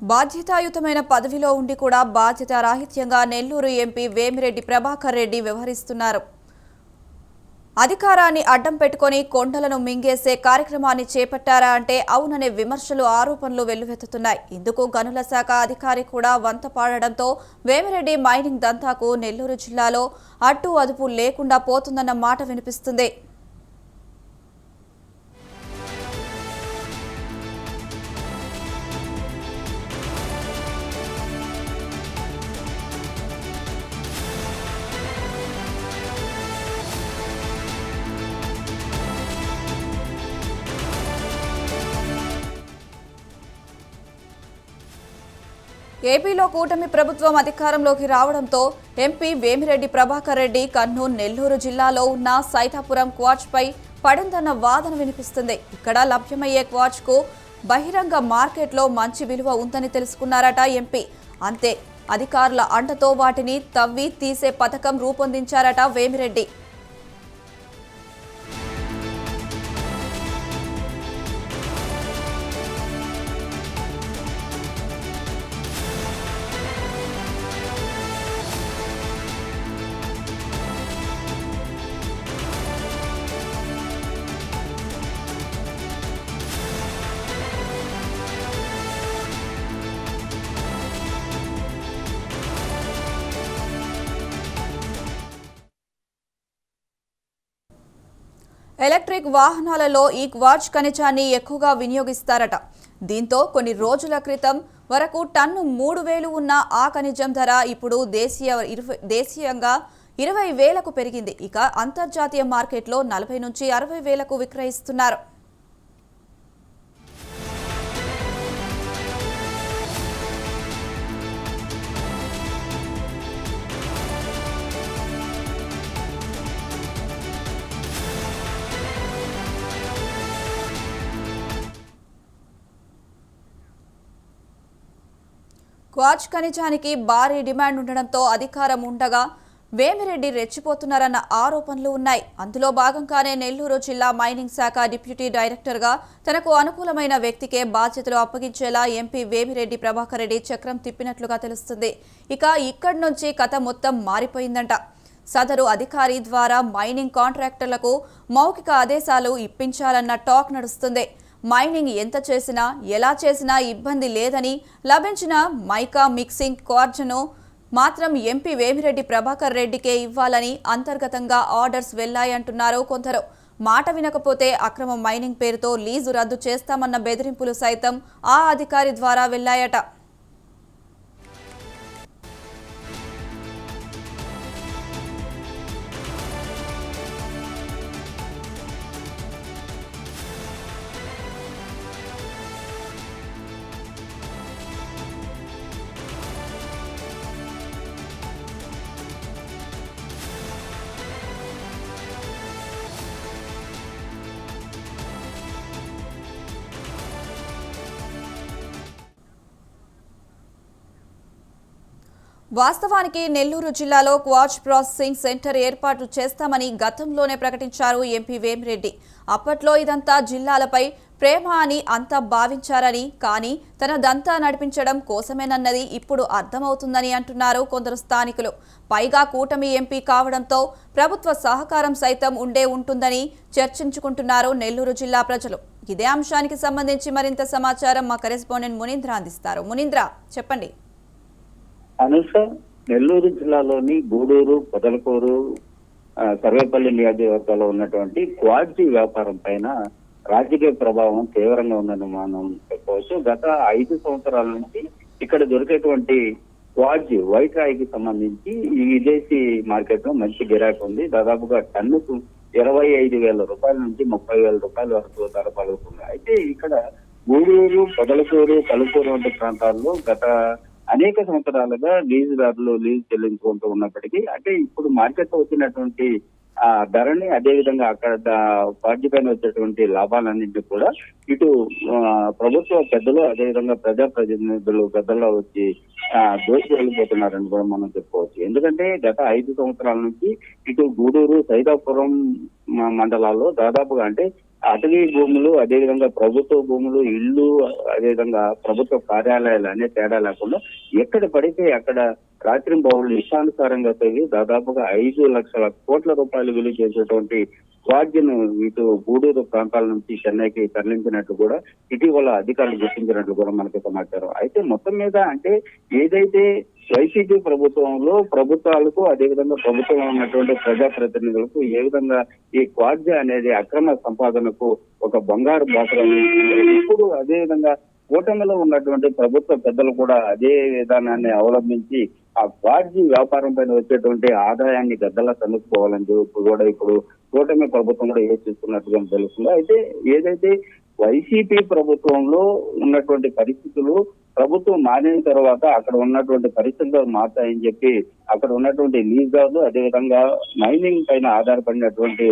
బాధ్యతాయుతమైన పదవిలో ఉండి కూడా బాధ్యత రాహిత్యంగా నెల్లూరు ఎంపీ వేమిరెడ్డి ప్రభాకర్ రెడ్డి వ్యవహరిస్తున్నారు. అధికారాన్ని అడ్డం పెట్టుకొని కొండలను మింగేసే కార్యక్రమాన్ని చేపట్టారా అంటే అవుననే విమర్శలు ఆరోపణలు వెల్లువెత్తుతున్నాయి. ఇందుకు గనుల శాఖ అధికారి కూడా వంత పాడడంతో వేమిరెడ్డి మైనింగ్ దంతాకు నెల్లూరు జిల్లాలో అడ్డు అదుపు లేకుండా పోతుందన్న మాట వినిపిస్తుంది. ఏపీలో కూటమి ప్రభుత్వం అధికారంలోకి రావడంతో ఎంపీ వేమిరెడ్డి ప్రభాకర్ రెడ్డి కర్నూలు నెల్లూరు జిల్లాలో ఉన్న సైతాపురం క్వాచ్పై పడిందన్న వాదన వినిపిస్తుంది. ఇక్కడ లభ్యమయ్యే క్వాచ్కు బహిరంగ మార్కెట్లో మంచి విలువ ఉందని తెలుసుకున్నారట ఎంపీ. అంతే అధికారుల అండతో వాటిని తవ్వి తీసే పథకం రూపొందించారట వేమిరెడ్డి. ఎలక్ట్రిక్ వాహనాలలో ఈ క్వార్జ్ ఖనిజాన్ని ఎక్కువగా వినియోగిస్తారట. దీంతో కొన్ని రోజుల క్రితం వరకు టన్ను మూడు వేలు ఉన్న ఆ ఖనిజం ధర ఇప్పుడు దేశీయ ఇరవై- దేశీయంగా ఇరవై వేలకు పెరిగింది. ఇక అంతర్జాతీయ మార్కెట్లో నలభై నుంచి అరవై వేలకు విక్రయిస్తున్నారు. క్వార్జ్ ఖనిజానికి భారీ డిమాండ్ ఉండడంతో అధికారం ఉండగా వేమిరెడ్డి రెచ్చిపోతున్నారన్న ఆరోపణలు ఉన్నాయి. అందులో భాగంగానే నెల్లూరు జిల్లా మైనింగ్ శాఖ డిప్యూటీ డైరెక్టర్గా తనకు అనుకూలమైన వ్యక్తికే బాధ్యతలు అప్పగించేలా ఎంపీ వేమిరెడ్డి ప్రభాకర్ రెడ్డి చక్రం తిప్పినట్లుగా తెలుస్తుంది. ఇక ఇక్కడి నుంచి కథ మొత్తం మారిపోయిందంట. సదరు అధికారి ద్వారా మైనింగ్ కాంట్రాక్టర్లకు మౌఖిక ఆదేశాలు ఇప్పించాలన్న టాక్ నడుస్తుంది. మైనింగ్ ఎంత చేసినా ఎలా చేసినా ఇబ్బంది లేదని లభించిన మైకా మిక్సింగ్ కార్డును మాత్రం ఎంపీ వేమిరెడ్డి ప్రభాకర్ రెడ్డికే ఇవ్వాలని అంతర్గతంగా ఆర్డర్స్ వెళ్ళాయంటున్నారు కొందరు. మాట వినకపోతే అక్రమ మైనింగ్ పేరుతో లీజు రద్దు చేస్తామన్న బెదిరింపులు సైతం ఆ అధికారి ద్వారా వెళ్ళాయట. వాస్తవానికి నెల్లూరు జిల్లాలో క్వాచ్ ప్రాసెసింగ్ సెంటర్ ఏర్పాటు చేస్తామని గతంలోనే ప్రకటించారు ఎంపీ వేమిరెడ్డి. అప్పట్లో ఇదంతా జిల్లాలపై ప్రేమ అని అంతా భావించారని కానీ తన దంతా నడిపించడం కోసమేనన్నది ఇప్పుడు అర్థమవుతుందని అంటున్నారు కొందరు స్థానికులు. పైగా కూటమి ఎంపీ కావడంతో ప్రభుత్వ సహకారం సైతం ఉండే ఉంటుందని చర్చించుకుంటున్నారు నెల్లూరు జిల్లా ప్రజలు. ఇదే అంశానికి సంబంధించి మరింత సమాచారం మా కరెస్పాండెంట్ మునీంద్ర అందిస్తారు. మునీంద్ర చెప్పండి. అనుష నెల్లూరు జిల్లాలోని గూడూరు పొదలకూరు సర్వేపల్లి నియోజకవర్గాల్లో ఉన్నటువంటి క్వాలిటీ వ్యాపారం పైన రాజకీయ ప్రభావం తీవ్రంగా ఉందని మనం చెప్పవచ్చు. గత ఐదు సంవత్సరాల నుంచి ఇక్కడ దొరికేటువంటి క్వాడ్జ్ వైట్ రాయికి సంబంధించి ఈ విదేశీ మార్కెట్లో మంచి గిరాకీ ఉంది. దాదాపుగా టన్నుకు ఇరవై ఐదు వేల రూపాయల నుంచి ముప్పై వేల రూపాయల వరకు ధర పలుకుతుంది. అయితే ఇక్కడ గూడూరు పొదలకూరు కలుకూరు వంటి ప్రాంతాల్లో గత అనేక సంవత్సరాలుగా లీజుదారులు లీజు చెల్లించుకుంటూ ఉన్నప్పటికీ అంటే ఇప్పుడు మార్కెట్లో వచ్చినటువంటి ఆ ధరని అదే విధంగా అక్కడ పార్టీ పైన వచ్చేటువంటి లాభాలన్నింటినీ కూడా ఇటు ప్రభుత్వ పెద్దలు అదే విధంగా ప్రజా ప్రతినిధులు పెద్దల్లో వచ్చి ఆ, దోచి వెళ్ళిపోతున్నారని కూడా మనం చెప్పుకోవచ్చు. ఎందుకంటే గత ఐదు సంవత్సరాల నుంచి ఇటు గూడూరు సైదాపురం మండలాల్లో దాదాపుగా అంటే అటవీ భూములు అదేవిధంగా ప్రభుత్వ భూములు ఇళ్ళు అదేవిధంగా ప్రభుత్వ కార్యాలయాలు అనే తేడా లేకుండా ఎక్కడ పడితే అక్కడ రాత్రి బావులు ఇష్టానుసారంగా తవ్వి దాదాపుగా ఐదు లక్షల కోట్ల రూపాయలు విలువ చేసేటువంటి వాగ్యను ఇటు గూడూరు ప్రాంతాల నుంచి చెన్నైకి తరలించినట్లు కూడా ఇటీవల అధికారులు గుర్తించినట్లు కూడా మనకి సమాచారం. అయితే మొత్తం మీద అంటే ఏదైతే వైసీపీ ప్రభుత్వంలో ప్రభుత్వాలకు అదేవిధంగా ప్రభుత్వంలో ఉన్నటువంటి ప్రజాప్రతినిధులకు ఏ విధంగా ఈ క్వాడ్జ అనేది అక్రమ సంపాదనకు ఒక బంగారు బాటలు ఇప్పుడు అదే విధంగా కూటమిలో ఉన్నటువంటి ప్రభుత్వ పెద్దలు కూడా అదే విధానాన్ని అవలంబించి ఆ క్వాడ్జీ వ్యాపారం పైన వచ్చేటువంటి ఆదాయాన్ని గద్దలా తనుక్కోవాలని చెప్పి కూడా ఇప్పుడు కూటమి ప్రభుత్వం కూడా యోచిస్తున్నట్టుగా తెలుస్తుంది. అయితే ఏదైతే వైసీపీ ప్రభుత్వంలో ఉన్నటువంటి పరిస్థితులు ప్రభుత్వం మారిన తర్వాత అక్కడ ఉన్నటువంటి పరిస్థితులు మారుతాయని చెప్పి అక్కడ ఉన్నటువంటి లీజర్లు అదేవిధంగా మైనింగ్ పైన ఆధారపడినటువంటి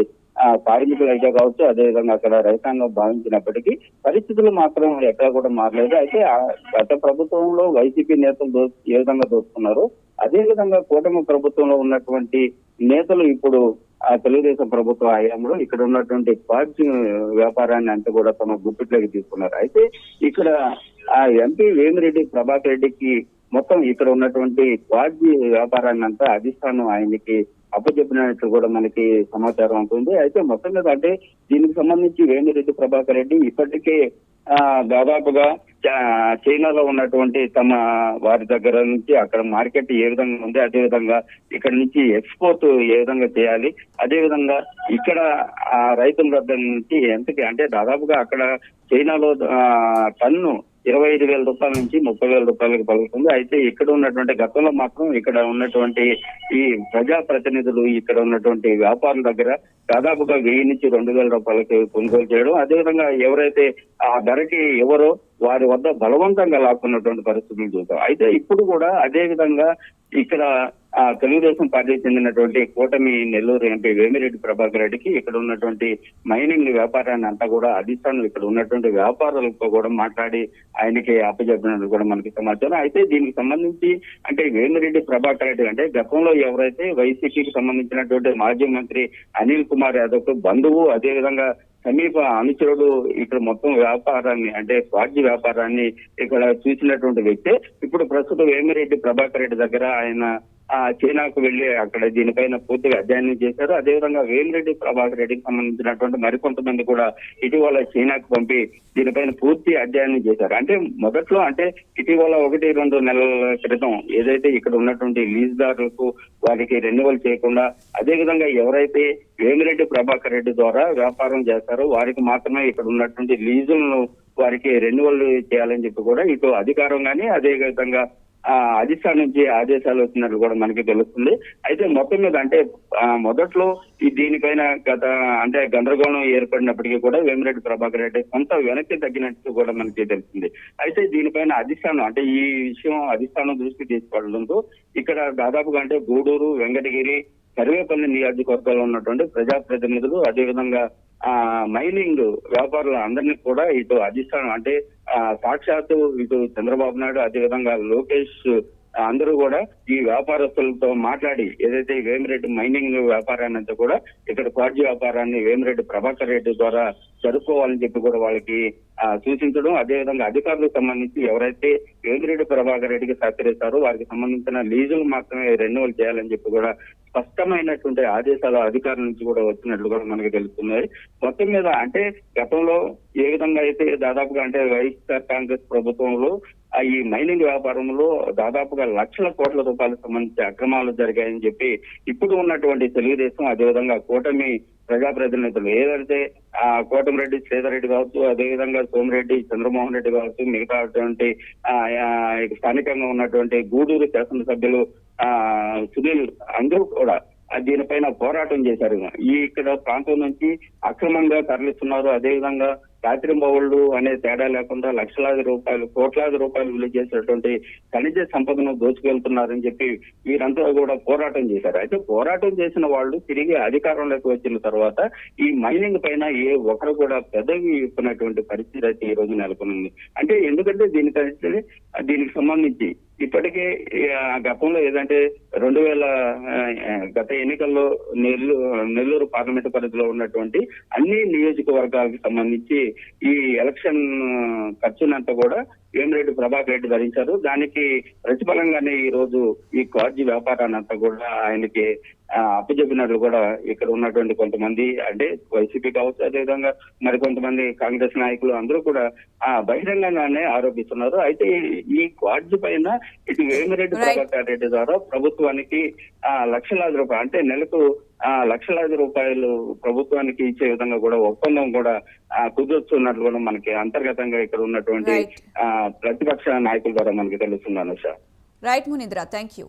కార్మికులు అయితే కావచ్చు అదేవిధంగా అక్కడ రైతాంగం భావించినప్పటికీ పరిస్థితులు మాత్రం ఎక్కడ కూడా మారలేదు. అయితే గత ప్రభుత్వంలో వైసీపీ నేతలు ఏ విధంగా దోచుకున్నారు అదే విధంగా కూటమి ప్రభుత్వంలో ఉన్నటువంటి నేతలు ఇప్పుడు ఆ తెలుగుదేశం ప్రభుత్వ హయాంలో ఇక్కడ ఉన్నటువంటి క్వాడ్జ్ వ్యాపారాన్ని అంతా కూడా తమ గుప్పిట్లోకి తీసుకున్నారు. అయితే ఇక్కడ ఆ ఎంపీ వేమిరెడ్డి ప్రభాకర్ రెడ్డికి మొత్తం ఇక్కడ ఉన్నటువంటి క్వాడ్జీ వ్యాపారాన్ని అంతా అధిష్టానం ఆయనకి అప్పచెప్పినట్లు కూడా మనకి సమాచారం ఉంటుంది. అయితే మొత్తం మీద అంటే దీనికి సంబంధించి వేణిరెడ్డి ప్రభాకర్ రెడ్డి ఇప్పటికే ఆ దాదాపుగా చైనాలో ఉన్నటువంటి తమ వారి దగ్గర నుంచి అక్కడ మార్కెట్ ఏ విధంగా ఉంది అదే విధంగా ఇక్కడ నుంచి ఎక్స్పోర్ట్ ఏ విధంగా చేయాలి అదే విధంగా ఇక్కడ ఆ రైతుల దగ్గర నుంచి ఎంతకి అంటే దాదాపుగా అక్కడ చైనాలో ఆ, టన్ను ఇరవై ఐదు వేల రూపాయల నుంచి ముప్పై వేల రూపాయలకు పలుకుతుంది. అయితే ఇక్కడ ఉన్నటువంటి గతంలో మాత్రం ఇక్కడ ఉన్నటువంటి ఈ ప్రజా ప్రతినిధులు ఇక్కడ ఉన్నటువంటి వ్యాపారుల దగ్గర దాదాపుగా వెయ్యి నుంచి రెండు వేల రూపాయలకి కొనుగోలు చేయడం. అదేవిధంగా ఎవరైతే ఆ ధరకి ఎవరో వారి వద్ద బలవంతంగా లాక్కున్నటువంటి పరిస్థితులు చూద్దాం. అయితే ఇప్పుడు కూడా అదే విధంగా ఇక్కడ తెలుగుదేశం పార్టీ చెందినటువంటి కూటమి నెల్లూరు ఎంపీ వేమిరెడ్డి ప్రభాకర్ రెడ్డికి ఇక్కడ ఉన్నటువంటి మైనింగ్ వ్యాపారాన్ని అంతా కూడా అధిష్టానం ఇక్కడ ఉన్నటువంటి వ్యాపారులతో కూడా మాట్లాడి ఆయనకి అప్పచెప్పినట్టు కూడా మనకి సమాచారం. అయితే దీనికి సంబంధించి అంటే వేమిరెడ్డి ప్రభాకర్ రెడ్డి అంటే గతంలో ఎవరైతే వైసీపీకి సంబంధించినటువంటి మాజీ మంత్రి అనిల్ కుమార్ యాదవ్ బంధువు అదే విధంగా సమీప అనుచరుడు ఇక్కడ మొత్తం వ్యాపారాన్ని అంటే స్వార్థ వ్యాపారాన్ని ఇక్కడ చూసినటువంటి వ్యక్తి. ఇప్పుడు ప్రస్తుతం వేమిరెడ్డి ప్రభాకర్ రెడ్డి దగ్గర ఆయన చైనాకు వెళ్ళి అక్కడ దీనిపైన పూర్తిగా అధ్యయనం చేశారు. అదేవిధంగా వేమిరెడ్డి ప్రభాకర్ రెడ్డికి సంబంధించినటువంటి మరికొంతమంది కూడా ఇటీవల చైనాకు పంపి దీనిపైన పూర్తి అధ్యయనం చేశారు. అంటే మొదట్లో అంటే ఇటీవల ఒకటి రెండు నెలల క్రితం ఏదైతే ఇక్కడ ఉన్నటువంటి లీజ్దారులకు వారికి రెన్యువల్ చేయకుండా అదేవిధంగా ఎవరైతే వేమిరెడ్డి ప్రభాకర్ రెడ్డి ద్వారా వ్యాపారం చేస్తారో వారికి మాత్రమే ఇక్కడ ఉన్నటువంటి లీజులను వారికి రెన్యువల్ చేయాలని చెప్పి కూడా ఇటు అధికారం కానీ అదే విధంగా అధిష్టానం నుంచి ఆదేశాలు వచ్చినట్లు కూడా మనకి తెలుస్తుంది. అయితే మొత్తం మీద అంటే మొదట్లో ఈ దీనిపైన గత అంటే గందరగోళం ఏర్పడినప్పటికీ కూడా వేమిరెడ్డి ప్రభాకర్ రెడ్డి కొంత వెనక్కి తగ్గినట్టు కూడా మనకి తెలిసింది అయితే దీనిపైన అధిష్టానం అంటే ఈ విషయం అధిష్టానం దృష్టి తీసుకోవడంతో ఇక్కడ దాదాపుగా అంటే గూడూరు వెంకటగిరి సర్వేపల్లి నియోజకవర్గాల్లో ఉన్నటువంటి ప్రజాప్రతినిధులు అదేవిధంగా ఆ మైనింగ్ వ్యాపారులు అందరినీ కూడా ఇటు అధిష్టానం అంటే ఆ సాక్షాత్తు ఇటు చంద్రబాబు నాయుడు అదేవిధంగా లోకేష్ అందరూ కూడా ఈ వ్యాపారస్తులతో మాట్లాడి ఏదైతే వేమిరెడ్డి మైనింగ్ వ్యాపారాన్ని అంతా కూడా ఇక్కడ క్వార్జీ వ్యాపారాన్ని వేమిరెడ్డి ప్రభాకర్ రెడ్డి ద్వారా జరుపుకోవాలని చెప్పి కూడా వాళ్ళకి సూచించడం. అదేవిధంగా అధికారులకు సంబంధించి ఎవరైతే వేమిరెడ్డి ప్రభాకర్ రెడ్డికి సహకరిస్తారో వారికి సంబంధించిన లీజులు మాత్రమే రెన్యువల్ చేయాలని చెప్పి కూడా స్పష్టమైనటువంటి ఆదేశాలు అధికారుల నుంచి కూడా వచ్చినట్లు కూడా మనకి తెలుస్తున్నాయి. మొత్తం మీద అంటే గతంలో ఏ విధంగా అయితే దాదాపుగా అంటే వైఎస్ఆర్ కాంగ్రెస్ ప్రభుత్వంలో ఈ మైనింగ్ వ్యాపారంలో దాదాపుగా లక్షల కోట్ల రూపాయలకు సంబంధించి అక్రమాలు జరిగాయని చెప్పి ఇప్పుడు ఉన్నటువంటి తెలుగుదేశం అదేవిధంగా కూటమి ప్రజాప్రతినిధులు ఏదైతే ఆ కోటమిరెడ్డి శ్రీధర్ రెడ్డి కావచ్చు అదేవిధంగా సోమిరెడ్డి చంద్రమోహన్ రెడ్డి కావచ్చు మిగతా అటువంటి ఆ, స్థానికంగా ఉన్నటువంటి గూడూరు శాసనసభ్యులు ఆ సునీల్ అందరూ కూడా దీనిపైన పోరాటం చేశారు. ఈ ఇక్కడ ప్రాంతం నుంచి అక్రమంగా తరలిస్తున్నారు. అదేవిధంగా రాత్రి రాత్రింబవళ్ళు అనే తేడా లేకుండా లక్షలాది రూపాయలు కోట్లాది రూపాయలు విలువ చేసినటువంటి ఖనిజ సంపదను దోచుకెళ్తున్నారని చెప్పి వీరంతా కూడా పోరాటం చేశారు. అయితే పోరాటం చేసిన వాళ్ళు తిరిగి అధికారంలోకి వచ్చిన తర్వాత ఈ మైనింగ్ పైన ఏ ఒక్కరు కూడా పెదవి ఇప్పినటువంటి పరిస్థితి అయితే ఈ రోజు నెలకొంది అంటే ఎందుకంటే దీనికి దీనికి సంబంధించి ఇప్పటికే గతంలో ఏదంటే రెండు వేల గత ఎన్నికల్లో నెల్లూరు నెల్లూరు పార్లమెంటు పరిధిలో ఉన్నటువంటి అన్ని నియోజకవర్గాలకు సంబంధించి ఈ ఎలక్షన్ ఖర్చునంతా కూడా వేమిరెడ్డి ప్రభాకర్ రెడ్డి భరించారు దానికి ప్రతిఫలంగానే ఈ రోజు ఈ కార్జీ వ్యాపారాన్ని అంతా కూడా ఆయనకి అప్పచెప్పినట్లు కూడా ఇక్కడ ఉన్నటువంటి కొంతమంది అంటే వైసీపీ కావచ్చు అదేవిధంగా మరి కొంతమంది కాంగ్రెస్ నాయకులు అందరూ కూడా ఆ బహిరంగంగానే ఆరోపిస్తున్నారు అయితే ఈ కార్డు పైన ఇటు వేమిరెడ్డి. ప్రభాకర్ రెడ్డి ద్వారా ప్రభుత్వానికి ఆ లక్షలాది రూపాయలు అంటే నెలకు ఆ లక్షలాది రూపాయలు ప్రభుత్వానికి ఇచ్చే విధంగా కూడా ఒప్పందం కూడా ఆ, కుదురుతున్నట్లు కూడా మనకి అంతర్గతంగా ఇక్కడ ఉన్నటువంటి. ఆ ప్రతిపక్ష నాయకుల ద్వారా మనకి తెలుస్తుంది Anusha right Munindra thank you